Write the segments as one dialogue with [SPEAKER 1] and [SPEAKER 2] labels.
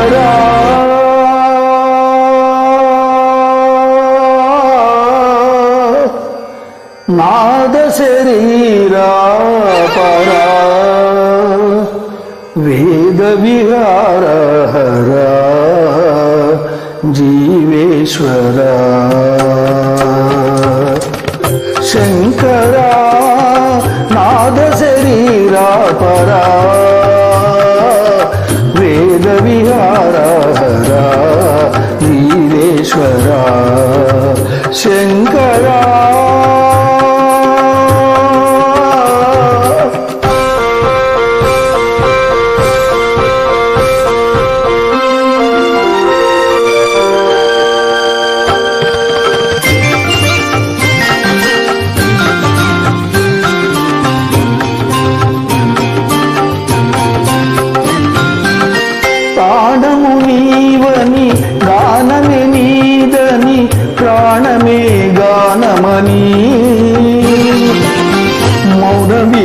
[SPEAKER 1] శంకరా నాద శరీరా పరా వేద విహార హరా జీవేశ్వరా హరా జీవేశ్వరా శంకరా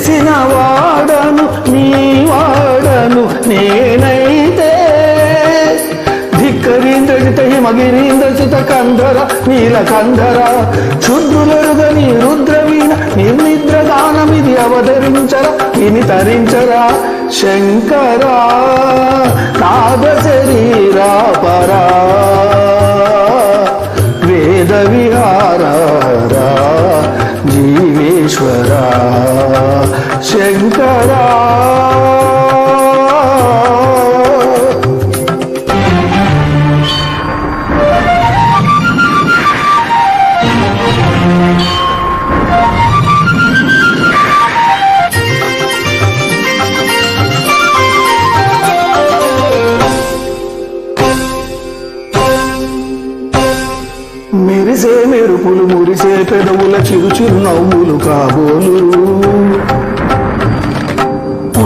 [SPEAKER 1] చేసిన వాడను నీ వాడను నేనైతే. ధిక్కరీంద్రజిత హిమగిరీంద్రజిత కంధర నీలకంధర క్షుద్రులరుగని రుద్రవీణ నిర్నిద్ర దానమిది అవతరించర ఇని తరించరా. శంకరా నాద శరీరా పరా. శంకరా. మెరిసే మెరుపులు మురిసే పెదవుల చిరు చిరు నవ్వులు కాబోలు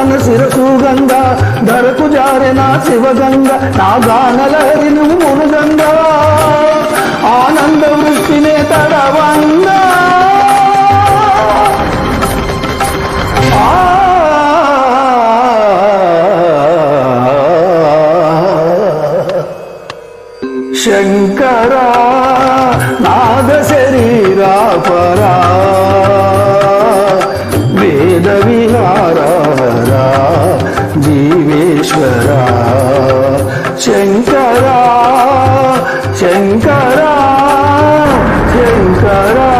[SPEAKER 1] పరవశాన శిరసు గంగా ధరకు జారిన శివగంగ నా గానలహరి నువ్వు మునుగంగా. జీవేశ్వరా శంకర శంకరా శంకరా.